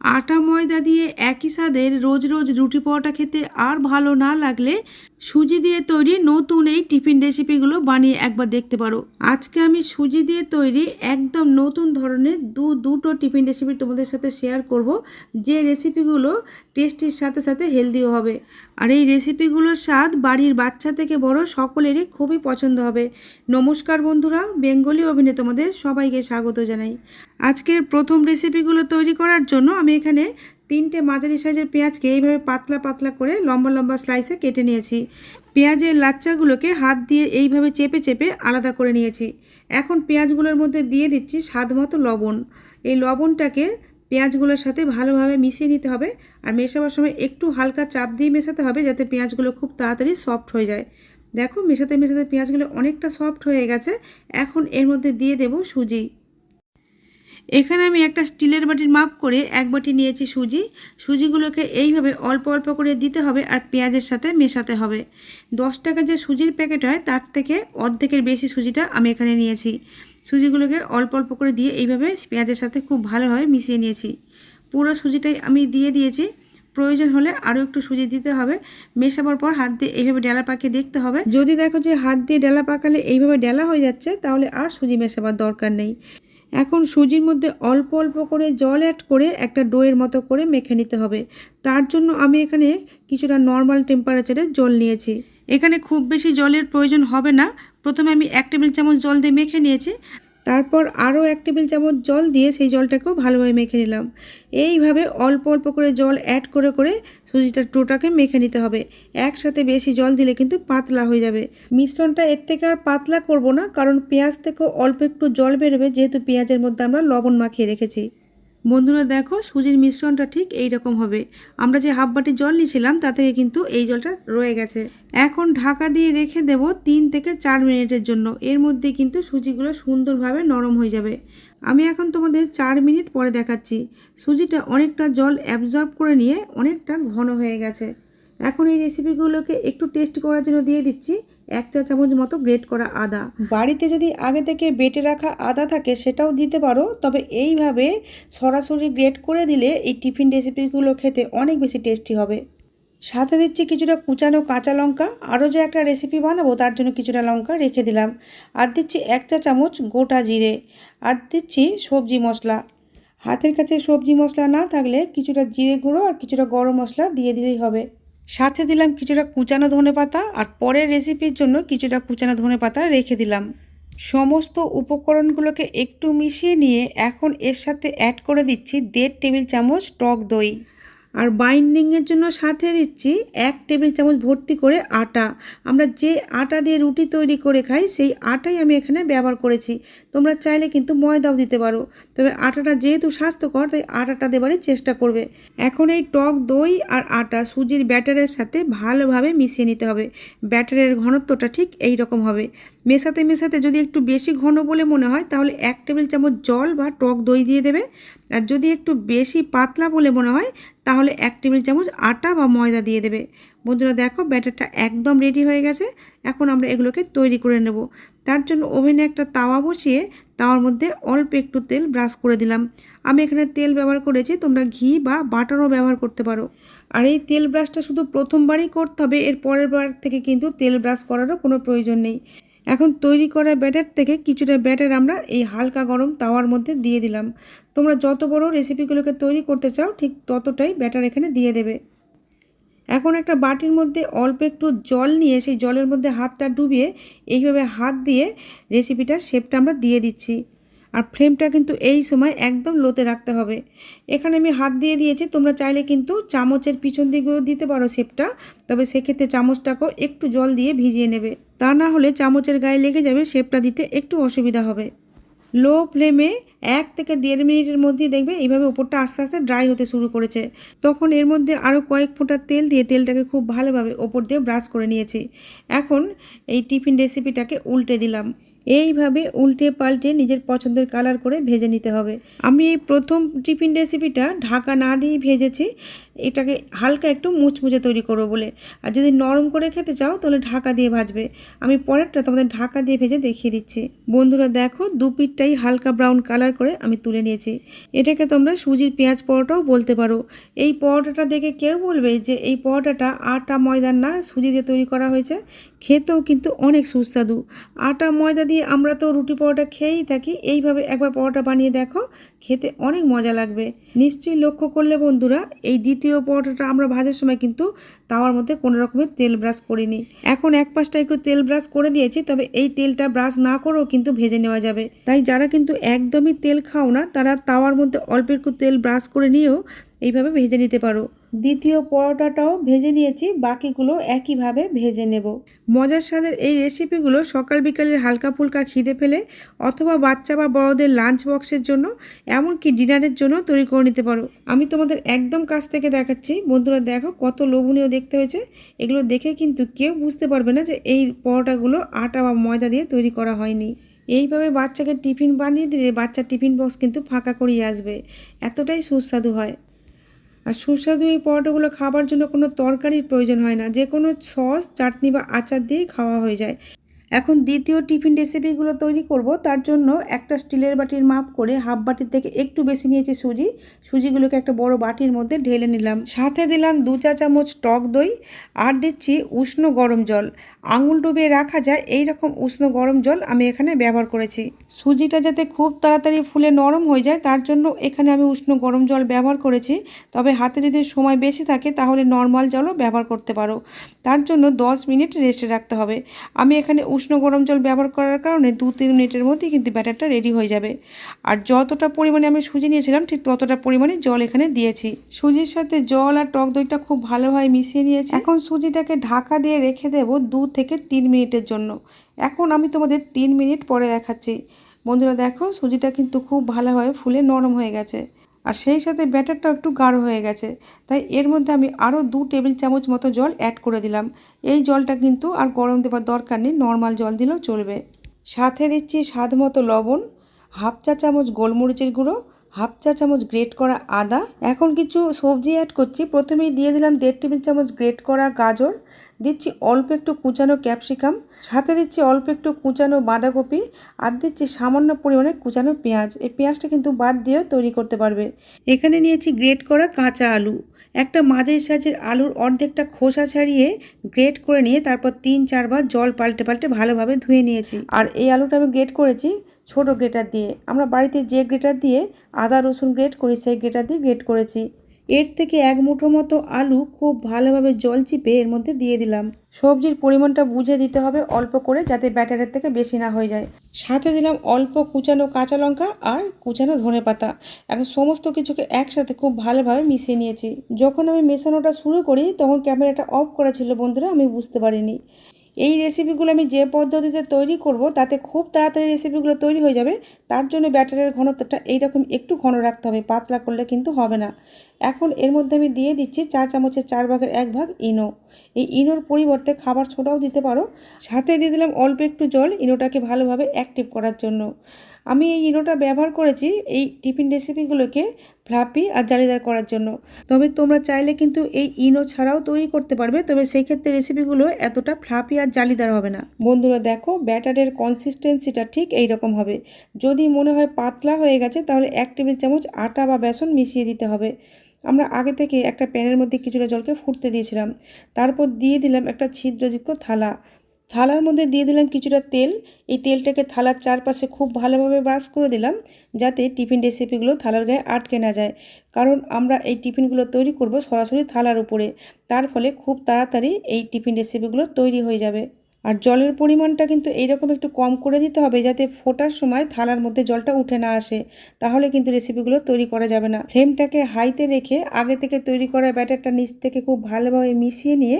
আটা ময়দা দিয়ে একই স্বাদের রোজ রোজ রুটি পরোটা খেতে আর ভালো না লাগলে সুজি দিয়ে তৈরি নতুন এই টিফিন রেসিপিগুলো বানিয়ে একবার দেখতে পারো। আজকে আমি সুজি দিয়ে তৈরি একদম নতুন ধরনের দু, দুটো টিফিন রেসিপি তোমাদের সাথে শেয়ার করব। যে রেসিপিগুলো টেস্টির সাথে সাথে হেলদিও হবে। আর এই রেসিপিগুলোর স্বাদ বাড়ির বাচ্চা থেকে বড় সকলেরই খুবই পছন্দ হবে। নমস্কার বন্ধুরা, বেঙ্গলি অভিনে তোমাদের সবাইকে স্বাগত জানাই। আজকের প্রথম রেসিপিগুলো তৈরি করার জন্য আমি এখানে তিনটে মাঝারি সাইজের পেঁয়াজকে এইভাবে পাতলা পাতলা করে লম্বা লম্বা স্লাইসে কেটে নিয়েছি। পেঁয়াজের লাচ্চাগুলোকে হাত দিয়ে এইভাবে চেপে চেপে আলাদা করে নিয়েছি। এখন পেঁয়াজগুলোর মধ্যে দিয়ে দিচ্ছি স্বাদ মতো লবণ। এই লবণটাকে পেঁয়াজগুলোর সাথে ভালোভাবে মিশিয়ে নিতে হবে আর মেশাবার সময় একটু হালকা চাপ দিয়ে মেশাতে হবে যাতে পেঁয়াজগুলো খুব তাড়াতাড়ি সফট হয়ে যায়। দেখো মেশাতে মেশাতে পেঁয়াজগুলো অনেকটা সফট হয়ে গেছে। এখন এর মধ্যে দিয়ে দেব সুজি। এখানে আমি একটা স্টিলের বাটির মাপ করে এক বাটি নিয়েছি সুজি। সুজিগুলোকে এইভাবে অল্প অল্প করে দিতে হবে আর পেঁয়াজের সাথে মেশাতে হবে। দশ টাকা যে সুজির প্যাকেট হয়, তার থেকে অর্ধেকের বেশি সুজিটা আমি এখানে নিয়েছি। সুজিগুলোকে অল্প অল্প করে দিয়ে এইভাবে পেঁয়াজের সাথে খুব ভালোভাবে মিশিয়ে নিয়েছি। পুরো সুজিটাই আমি দিয়ে দিয়েছি। প্রয়োজন হলে আরও একটু সুজি দিতে হবে। মেশাবার পর হাত দিয়ে এইভাবে ডেলা পাকিয়ে দেখতে হবে। যদি দেখো যে হাত দিয়ে ডেলা পাকালে এইভাবে ডেলা হয়ে যাচ্ছে, তাহলে আর সুজি মেশাবার দরকার নেই। এখন সুজির মধ্যে অল্প অল্প করে জল অ্যাড করে একটা ডোয়ের মতো করে মেখে নিতে হবে। তার জন্য আমি এখানে কিছুটা নর্মাল টেম্পারেচারে জল নিয়েছি। এখানে খুব বেশি জলের প্রয়োজন হবে না। প্রথমে আমি এক টেবিল চামচ জল দিয়ে মেখে নিয়েছি। তারপর আরও এক টেবিল চামচ জল দিয়ে সেই জলটাকেও ভালোভাবে মেখে নিলাম। এইভাবে অল্প অল্প করে জল অ্যাড করে করে সুজিটার টোটাকে মেখে নিতে হবে। একসাথে বেশি জল দিলে কিন্তু পাতলা হয়ে যাবে। মিশ্রণটা এর থেকে আর পাতলা করব না, কারণ পেঁয়াজ থেকেও অল্প একটু জল বেরোবে, যেহেতু পেঁয়াজের মধ্যে আমরা লবণ মাখিয়ে রেখেছি। বন্ধুরা দেখো, সুজির মিশ্রণটা ঠিক এই রকম হবে। আমরা যে হাফ বাটি জল নিয়েছিলাম তা থেকে কিন্তু এই জলটা রয়ে গেছে। এখন ঢাকা দিয়ে রেখে দেব তিন থেকে চার মিনিটের জন্য। এর মধ্যে কিন্তু সুজিগুলো সুন্দরভাবে নরম হয়ে যাবে। আমি এখন তোমাদের চার মিনিট পরে দেখাচ্ছি। সুজিটা অনেকটা জল অ্যাবজর্ব করে নিয়ে অনেকটা ঘন হয়ে গেছে। এখন এই রেসিপিগুলোকে একটু টেস্ট করার জন্য দিয়ে দিচ্ছি। এক চা চামচ মতো গ্রেট করা আদা। বাড়িতে যদি আগে থেকে বেটে রাখা আদা থাকে সেটাও দিতে পারো, তবে এইভাবে সরাসরি গ্রেট করে দিলে এই টিফিন রেসিপিগুলো খেতে অনেক বেশি টেস্টি হবে। সাথে দিচ্ছি কিছুটা কুচানো কাঁচা লঙ্কা, আরও যে একটা রেসিপি বানাবো তার জন্য কিছুটা লঙ্কা রেখে দিলাম। আর দিচ্ছি এক চা চামচ গোটা জিরে, আর দিচ্ছি সবজি মশলা। হাতের কাছে সবজি মশলা না থাকলে কিছুটা জিরে গুঁড়ো আর কিছুটা গরম মশলা দিয়ে দিলেই হবে। সাথে দিলাম কিছুটা কুচানো ধনে পাতা আর পরের রেসিপির জন্য কিছুটা কুচানো ধনে পাতা রেখে দিলাম। সমস্ত উপকরণগুলোকে একটু মিশিয়ে নিয়ে এখন এর সাথে অ্যাড করে দিচ্ছি দেড় টেবিল চামচ টক দই। আর বাইন্ডিংয়ের জন্য সাথে দিচ্ছি এক টেবিল চামচ ভর্তি করে আটা। আমরা যে আটা দিয়ে রুটি তৈরি করে খাই, সেই আটাই আমি এখানে ব্যবহার করেছি। তোমরা চাইলে কিন্তু ময়দাও দিতে পারো। তবে আটাটা যেহেতু স্বাস্থ্যকর, তাই আটাটা দেবারই চেষ্টা করবে। এখন এই টক দই আর আটা সুজির ব্যাটারের সাথে ভালোভাবে মিশিয়ে নিতে হবে। ব্যাটারের ঘনত্বটা ঠিক এই রকম হবে। মেশাতে মেশাতে যদি একটু বেশি ঘন বলে মনে হয়, তাহলে এক টেবিল চামচ জল বা টক দই দিয়ে দেবে। আর যদি একটু বেশি পাতলা বলে মনে হয়, তাহলে এক টেবিল চামচ আটা বা ময়দা দিয়ে দেবে। বন্ধুরা দেখো, ব্যাটারটা একদম রেডি হয়ে গেছে। এখন আমরা এগুলোকে তৈরি করে নেব। তার জন্য ওভেনে একটা তাওয়া বসিয়ে তাওয়ার মধ্যে অল্প একটু তেল ব্রাশ করে দিলাম। আমি এখানে তেল ব্যবহার করেছি, তোমরা ঘি বা বাটারও ব্যবহার করতে পারো। আর এই তেল ব্রাশটা শুধু প্রথমবারই করতে হবে, এর পরের বার থেকে কিন্তু তেল ব্রাশ করারও কোনো প্রয়োজন নেই। এখন তৈরি করা ব্যাটার থেকে কিছুটা ব্যাটার আমরা এই হালকা গরম তাওয়ার মধ্যে দিয়ে দিলাম। তোমরা যত বড় রেসিপিগুলোকে তৈরি করতে চাও, ঠিক ততটাই ব্যাটার এখানে দিয়ে দেবে। এখন একটা বাটির মধ্যে অল্প একটু জল নিয়ে সেই জলের মধ্যে হাতটা ডুবিয়ে এইভাবে হাত দিয়ে রেসিপিটার শেপটা আমরা দিয়ে দিচ্ছি। আর ফ্লেমটা কিন্তু এই সময় একদম লোতে রাখতে হবে। এখানে আমি হাত দিয়ে দিয়েছি, তোমরা চাইলে কিন্তু চামচের পিছন দিকেও দিতে পারো শেপটা, তবে সেক্ষেত্রে চামচটাকেও একটু জল দিয়ে ভিজিয়ে নেবে। তা না হলে চামচের গায়ে লেগে যাবে শেপটা দিতে একটু অসুবিধা হবে। লো ফ্লেমে এক থেকে দেড় মিনিটের মধ্যেই দেখবে এইভাবে ওপরটা আস্তে আস্তে ড্রাই হতে শুরু করেছে। তখন এর মধ্যে আরও কয়েক ফোঁটা তেল দিয়ে তেলটাকে খুব ভালোভাবে ওপর দিয়ে ব্রাশ করে নিয়েছি। এখন এই টিফিন রেসিপিটাকে উল্টে দিলাম। এইভাবে উল্টে পাল্টে নিজের পছন্দের কালার করে ভেজে নিতে হবে। আমি এই প্রথম টিফিন রেসিপিটা ঢাকা না দিয়েই ভেজেছি। এটাকে হালকা একটু মুচমুচে তৈরি করব বলে। আর যদি নরম করে খেতে চাও, তাহলে ঢাকা দিয়ে ভাজবে। আমি পরেরটা তোমাদের ঢাকা দিয়ে ভেজে দেখিয়ে দিচ্ছি। বন্ধুরা দেখো, দু পিঠটাই হালকা ব্রাউন কালার করে আমি তুলে নিয়েছি। এটাকে তোমরা সুজির পেঁয়াজ পরোটাও বলতে পারো। এই পরোটাটা দেখে কেউ বলবে যে এই পরোটাটা আটা ময়দার না, সুজি দিয়ে তৈরি করা হয়েছে। খেতেও কিন্তু অনেক সুস্বাদু। আটা, ময়দা দিয়ে আমরা তো রুটি পরোটা খেয়েই থাকি। এইভাবে একবার পরোটা বানিয়ে দেখো, খেতে অনেক মজা লাগবে। নিশ্চয়ই লক্ষ্য করলে বন্ধুরা, এই দ্বিতীয় পরোটাটা আমরা ভাজার সময় কিন্তু তাওয়ার মধ্যে কোনো রকমের তেল ব্রাশ করিনি। এখন এক পাশটা একটু তেল ব্রাশ করে দিয়েছি, তবে এই তেলটা ব্রাশ না করেও কিন্তু ভেজে নেওয়া যাবে। তাই যারা কিন্তু একদমই তেল খাও না, তারা তাওয়ার মধ্যে অল্প একটু তেল ব্রাশ করে নিয়েও এইভাবে ভেজে নিতে পারো। দ্বিতীয় পরোটাটাও ভেজে নিয়েছি, বাকিগুলো একইভাবে ভেজে নেব। মজার স্বাদের এই রেসিপিগুলো সকাল বিকালের হালকা ফুলকা খিদে ফেলে অথবা বাচ্চা বা বড়দের লাঞ্চ বক্সের জন্য, এমনকি ডিনারের জন্য তৈরি করে নিতে পারো। আমি তোমাদের একদম কাছ থেকে দেখাচ্ছি। বন্ধুরা দেখো কত লোভনীয় দেখতে হয়েছে। এগুলো দেখে কিন্তু কেউ বুঝতে পারবে না যে এই পরোটাগুলো আটা বা ময়দা দিয়ে তৈরি করা হয়নি। এইভাবে বাচ্চাকে টিফিন বানিয়ে দিলে বাচ্চার টিফিন বক্স কিন্তু ফাঁকা করিয়ে আসবে। এতটাই সুস্বাদু হয়। আর সুস্বাদু এই পরোটাগুলো খাবার জন্য কোনো তরকারির প্রয়োজন হয় না। যে কোনো সস, চাটনি বা আচার দিয়েই খাওয়া হয়ে যায়। এখন দ্বিতীয় টিফিন রেসিপিগুলো তৈরি করব। তার জন্য একটা স্টিলের বাটির মাপ করে হাফ বাটির থেকে একটু বেশি নিয়েছি সুজি। সুজিগুলোকে একটা বড় বাটির মধ্যে ঢেলে নিলাম। সাথে দিলাম দু চা চামচ টক দই। আর দিচ্ছি উষ্ণ গরম জল। আঙুল ডুবিয়ে রাখা যায় এই রকম উষ্ণ গরম জল আমি এখানে ব্যবহার করেছি। সুজিটা যাতে খুব তাড়াতাড়ি ফুলে নরম হয়ে যায় তার জন্য এখানে আমি উষ্ণ গরম জল ব্যবহার করেছি। তবে হাতে যদি সময় বেশি থাকে তাহলে নর্মাল জলও ব্যবহার করতে পারো। তার জন্য 10 মিনিট রেস্টে রাখতে হবে। আমি এখানে উষ্ণ গরম জল ব্যবহার করার কারণে দু তিন মিনিটের মধ্যেই কিন্তু ব্যাটারটা রেডি হয়ে যাবে। আর যতটা পরিমাণে আমি সুজি নিয়েছিলাম ঠিক ততটা পরিমাণে জল এখানে দিয়েছি। সুজির সাথে জল আর টক দইটা খুব ভালোভাবে মিশিয়ে নিয়েছি। এখন সুজিটাকে ঢাকা দিয়ে রেখে দেবো দু থেকে তিন মিনিটের জন্য। এখন আমি তোমাদের তিন মিনিট পরে দেখাচ্ছি। বন্ধুরা দেখো, সুজিটা কিন্তু খুব ভালোভাবে ফুলে নরম হয়ে গেছে। আর সেই সাথে ব্যাটারটাও একটু গাঢ় হয়ে গেছে। তাই এর মধ্যে আমি আরও দু টেবিল চামচ মতো জল অ্যাড করে দিলাম। এই জলটা কিন্তু আর গরম দেওয়ার দরকার নেই নর্মাল জল দিলেও চলবে। সাথে দিচ্ছি স্বাদ মতো লবণ, হাফ চা চামচ গোলমরিচের গুঁড়ো হাফ চা চামচ গ্রেট করা আদা। এখন কিছু সবজি অ্যাড করছি। প্রথমেই দিয়ে দিলাম দেড় টেবিল চামচ গ্রেট করা গাজর। দিচ্ছি অল্প একটু কুচানো ক্যাপসিকাম। সাথে দিচ্ছি অল্প একটু কুচানো বাঁধাকপি। আর দিচ্ছি সামান্য পরিমাণে কুচানো পেঁয়াজ। এই পেঁয়াজটা কিন্তু বাদ দিয়েও তৈরি করতে পারবে। এখানে নিয়েছি গ্রেট করা কাঁচা আলু। একটা মাঝের সাইজের আলুর অর্ধেকটা খোসা ছাড়িয়ে গ্রেট করে নিয়ে তারপর তিন চারবার জল পাল্টে পাল্টে ভালোভাবে ধুয়ে নিয়েছি। আর এই আলুটা আমি গ্রেট করেছি। ছোট গ্রেটার দিয়ে। আমরা বাড়িতে যে গ্রেটার দিয়ে আদা, রসুন গ্রেট করি, সেই গ্রেটার দিয়ে গ্রেট করেছি। এর থেকে এক মুঠো মতো আলু খুব ভালোভাবে জল চিপে এর মধ্যে দিয়ে দিলাম। সবজির পরিমাণটা বুঝে দিতে হবে অল্প করে যাতে ব্যাটারের থেকে বেশি না হয়ে যায়। সাথে দিলাম অল্প কুচানো কাঁচা লঙ্কা আর কুচানো ধনে পাতা। এখন সমস্ত কিছুকে একসাথে খুব ভালোভাবে মিশিয়ে নিয়েছি। যখন আমি মেশানোটা শুরু করি, তখন ক্যামেরাটা অফ করা ছিল বন্ধুরা, আমি বুঝতে পারিনি। এই রেসিপিগুলো আমি যে পদ্ধতিতে তৈরি করব, তাতে খুব তাড়াতাড়ি রেসিপিগুলো তৈরি হয়ে যাবে, তার জন্য ব্যাটারের ঘনত্বটা এইরকম একটু ঘন রাখতে হবে, পাতলা করলে কিন্তু হবে না। এখন এর মধ্যে আমি দিয়ে দিচ্ছি চা চামচের চার ভাগের এক ভাগ ইনো। এই ইনোর পরিবর্তে খাবার ছোটাও দিতে পারো। সাথে দিয়ে দিলাম অল্প একটু জল ইনোটাকে ভালোভাবে অ্যাক্টিভ করার জন্য। আমি এই ইনোটা ব্যবহার করেছি এই টিফিন রেসিপিগুলোকে ফ্লাপি আর জালিদার করার জন্য। তবে তোমরা চাইলে কিন্তু এই ইনো ছাড়াও তৈরি করতে পারবে, তবে সেই ক্ষেত্রে রেসিপিগুলো এতটা ফ্লাপি আর জালিদার হবে না। বন্ধুরা দেখো, ব্যাটারের কনসিস্টেন্সিটা ঠিক এই রকম হবে। যদি মনে হয় পাতলা হয়ে গেছে, তাহলে এক টেবিল চামচ আটা বা বেসন মিশিয়ে দিতে হবে। আমরা আগে থেকে একটা প্যানের মধ্যে কিছুটা জলকে ফুটতে দিয়েছিলাম। তারপর দিয়ে দিলাম একটা ছিদ্রযুক্ত থালা। থালার মধ্যে দিয়ে দিলাম কিছুটা তেল। এই তেলটাকে থালার চারপাশে খুব ভালোভাবে ব্রাশ করে দিলাম, যাতে টিফিন রেসিপিগুলো থালার গায়ে আটকে না যায়। কারণ আমরা এই টিফিনগুলো তৈরি করব সরাসরি থালার উপরে। তার ফলে খুব তাড়াতাড়ি এই টিফিন রেসিপিগুলো তৈরি হয়ে যাবে। আর জলের পরিমাণটা কিন্তু এইরকম একটু কম করে দিতে হবে যাতে ফোটার সময় থালার মধ্যে জলটা উঠে না আসে। তাহলে কিন্তু রেসিপিগুলো তৈরি করা যাবে না। ফ্লেমটাকে হাইতে রেখে আগে থেকে তৈরি করা ব্যাটারটা নিচ থেকে খুব ভালোভাবে মিশিয়ে নিয়ে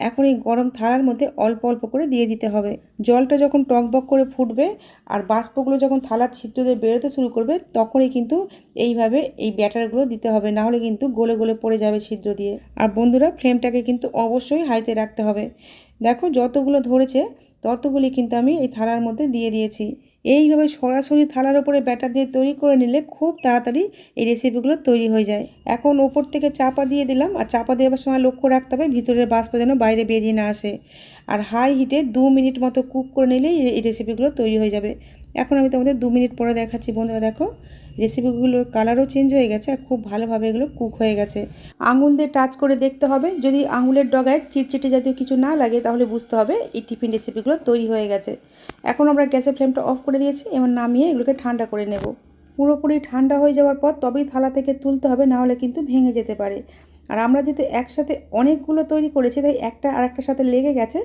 এখন এই গরম থালার মধ্যে অল্প অল্প করে দিয়ে দিতে হবে। জলটা যখন টকবক করে ফুটবে আর বাষ্পগুলো যখন থালার ছিদ্র দিয়ে বেরোতে শুরু করবে, তখনই কিন্তু এইভাবে এই ব্যাটারগুলো দিতে হবে। না হলে কিন্তু গলে গলে পড়ে যাবে ছিদ্র দিয়ে। আর বন্ধুরা ফ্লেমটাকে কিন্তু অবশ্যই হাইতে রাখতে হবে। দেখো যতগুলো ধরেছে, ততগুলি কিন্তু আমি এই থালার মধ্যে দিয়ে দিয়েছি। এইভাবে সরাসরি থালার ওপরে ব্যাটার দিয়ে তৈরি করে নিলে খুব তাড়াতাড়ি এই রেসিপিগুলো তৈরি হয়ে যায়। এখন ওপর থেকে চাপা দিয়ে দিলাম, আর চাপা দেওয়ার সময় লক্ষ্য রাখতে হবে ভিতরের বাষ্প যেন বাইরে বেরিয়ে না আসে। আর হাই হিটে দু মিনিট মতো কুক করে নিলেই এই রেসিপিগুলো তৈরি হয়ে যাবে। এখন আমি তোমাদের দু মিনিট পরে দেখাচ্ছি, বন্ধুরা দেখো। রেসিপিগুলোর কালারও চেঞ্জ হয়ে গেছে আর খুব ভালোভাবে এগুলো কুক হয়ে গেছে। আঙুল দিয়ে টাচ করে দেখতে হবে। যদি আঙুলের ডগায় চিটচিটে জাতীয় কিছু না লাগে তাহলে বুঝতে হবে এই টিফিন রেসিপিগুলো তৈরি হয়ে গেছে। এখন আমরা গ্যাসের ফ্লেমটা অফ করে দিয়েছি, এবার নামিয়ে এগুলোকে ঠান্ডা করে নেব। পুরোপুরি ঠান্ডা হয়ে যাওয়ার পর তবেই থালা থেকে তুলতে হবে নাহলে কিন্তু ভেঙে যেতে পারে। আর আমরা যেহেতু একসাথে অনেকগুলো তৈরি করেছি, তাই একটা আর একটার সাথে লেগে গেছে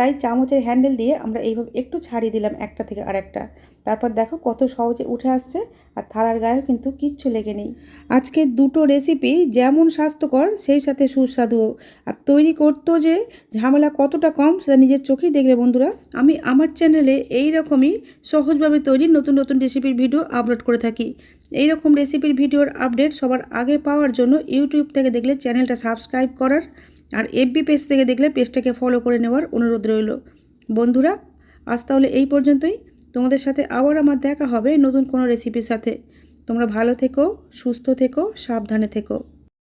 তাই চামচের হ্যান্ডেল দিয়ে আমরা এইভাবে একটু ছাড়িয়ে দিলাম একটা থেকে আরেকটা। তারপর দেখো কত সহজে উঠে আসছে আর থালার গায়েও কিন্তু কিচ্ছু লেগে নেই। আজকে দুটো রেসিপি যেমন স্বাস্থ্যকর, সেই সাথে সুস্বাদুও আর তৈরি করতেও যে ঝামেলা কতটা কম, সেটা নিজের চোখেই দেখলে বন্ধুরা। আমি আমার চ্যানেলে এই রকমই সহজভাবে তৈরি নতুন নতুন রেসিপির ভিডিও আপলোড করে থাকি। এই রকম রেসিপির ভিডিওর আপডেট সবার আগে পাওয়ার জন্য ইউটিউব থেকে দেখলে চ্যানেলটা সাবস্ক্রাইব করার আর এফবি পেজ থেকে দেখলে পেজটাকে ফলো করে নেওয়ার অনুরোধ রইল। বন্ধুরা, আজ তাহলে এই পর্যন্তই। তোমাদের সাথে আবার আমার দেখা হবে নতুন কোনো রেসিপির সাথে। তোমরা ভালো থেকো, সুস্থ থেকো, সাবধানে থেকো।